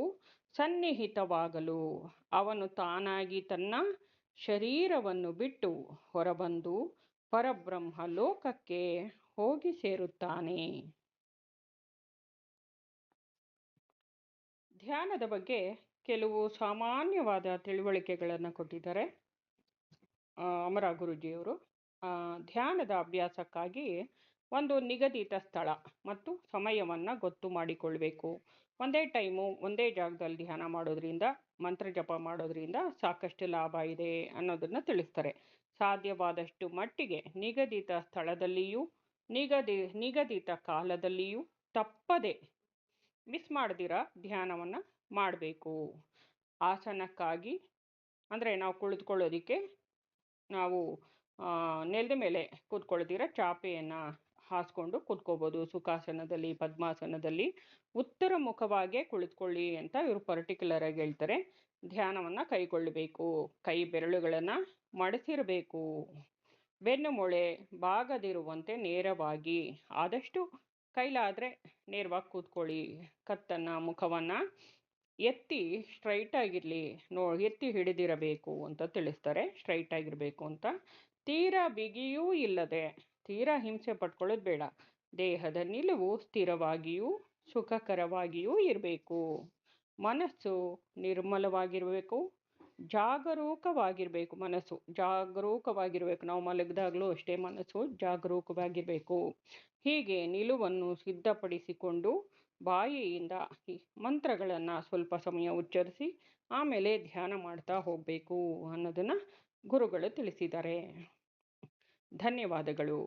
ಸನ್ನಿಹಿತವಾಗಲು ಅವನು ತಾನಾಗಿ ತನ್ನ ಶರೀರವನ್ನು ಬಿಟ್ಟು ಹೊರಬಂದು ಪರಬ್ರಹ್ಮ ಲೋಕಕ್ಕೆ ಹೋಗಿ ಸೇರುತ್ತಾನೆ. ಧ್ಯಾನದ ಬಗ್ಗೆ ಕೆಲವು ಸಾಮಾನ್ಯವಾದ ತಿಳುವಳಿಕೆಗಳನ್ನು ಕೊಟ್ಟಿದ್ದಾರೆ. ಅಮರ ಗುರುಜಿಯವರು. ಧ್ಯಾನದ ಅಭ್ಯಾಸಕ್ಕಾಗಿ ಒಂದು ನಿಗದಿತ ಸ್ಥಳ ಮತ್ತು ಸಮಯವನ್ನು ಗೊತ್ತು ಮಾಡಿಕೊಳ್ಬೇಕು. ಒಂದೇ ಟೈಮು, ಒಂದೇ ಜಾಗದಲ್ಲಿ ಧ್ಯಾನ ಮಾಡೋದ್ರಿಂದ, ಮಂತ್ರ ಜಪ ಮಾಡೋದ್ರಿಂದ ಸಾಕಷ್ಟು ಲಾಭ ಇದೆ ಅನ್ನೋದನ್ನು ತಿಳಿಸ್ತಾರೆ. ಸಾಧ್ಯವಾದಷ್ಟು ಮಟ್ಟಿಗೆ ನಿಗದಿತ ಸ್ಥಳದಲ್ಲಿಯೂ, ನಿಗದಿ, ನಿಗದಿತ ಕಾಲದಲ್ಲಿಯೂ ತಪ್ಪದೆ ಮಿಸ್ ಮಾಡ್ದಿರ ಧ್ಯಾನವನ್ನು ಮಾಡಬೇಕು. ಆಸನಕ್ಕಾಗಿ ಅಂದರೆ ನಾವು ಕುಳಿತುಕೊಳ್ಳೋದಕ್ಕೆ ನಾವು ನೆಲದ ಮೇಲೆ ಕೂತ್ಕೊಳ್ಳದಿರ ಚಾಪೆಯನ್ನು ಹಾಸ್ಕೊಂಡು ಕೂತ್ಕೋಬೋದು. ಸುಖಾಸನದಲ್ಲಿ, ಪದ್ಮಾಸನದಲ್ಲಿ ಉತ್ತರ ಮುಖವಾಗೇ ಕುಳಿತುಕೊಳ್ಳಿ ಅಂತ ಇವರು ಪರ್ಟಿಕ್ಯುಲರಾಗಿ ಹೇಳ್ತಾರೆ. ಧ್ಯಾನವನ್ನು ಕೈಗೊಳ್ಳಬೇಕು. ಕೈ ಬೆರಳುಗಳನ್ನು ಮಡಿಸಿರಬೇಕು ಬೆನ್ನು ಮೊಳೆ ಬಾಗದಿರುವಂತೆ ನೇರವಾಗಿ. ಆದಷ್ಟು ಕೈಲಾದರೆ ನೇರವಾಗಿ ಕೂತ್ಕೊಳ್ಳಿ, ಕತ್ತನ್ನು, ಮುಖವನ್ನು ಎತ್ತಿ ಸ್ಟ್ರೈಟ್ ಆಗಿರಲಿ, ನೋ, ಎತ್ತಿ ಹಿಡಿದಿರಬೇಕು ಅಂತ ತಿಳಿಸ್ತಾರೆ. ಸ್ಟ್ರೈಟ್ ಆಗಿರಬೇಕು ಅಂತ. ತೀರಾ ಬಿಗಿಯೂ ಇಲ್ಲದೆ, ತೀರಾ ಹಿಂಸೆ ಪಟ್ಕೊಳ್ಳೋದು ಬೇಡ. ದೇಹದ ನಿಲುವು ಸ್ಥಿರವಾಗಿಯೂ, ಸುಖಕರವಾಗಿಯೂ ಇರಬೇಕು. ಮನಸ್ಸು ನಿರ್ಮಲವಾಗಿರಬೇಕು. ಜಾಗರೂಕವಾಗಿರಬೇಕು ಮನಸ್ಸು. ಜಾಗರೂಕವಾಗಿರಬೇಕು. ನಾವು ಮಲಗಿದಾಗಲೂ ಅಷ್ಟೇ ಮನಸ್ಸು ಜಾಗರೂಕವಾಗಿರಬೇಕು. ಹೀಗೆ ನಿಲುವನ್ನು ಸಿದ್ಧಪಡಿಸಿಕೊಂಡು ಬಾಯಿಯಿಂದ ಮಂತ್ರಗಳನ್ನು ಸ್ವಲ್ಪ ಸಮಯ ಉಚ್ಚರಿಸಿ ಆಮೇಲೆ ಧ್ಯಾನ ಮಾಡ್ತಾ ಹೋಗಬೇಕು ಅನ್ನೋದನ್ನು ಗುರುಗಳು ತಿಳಿಸಿದ್ದಾರೆ. ಧನ್ಯವಾದಗಳು.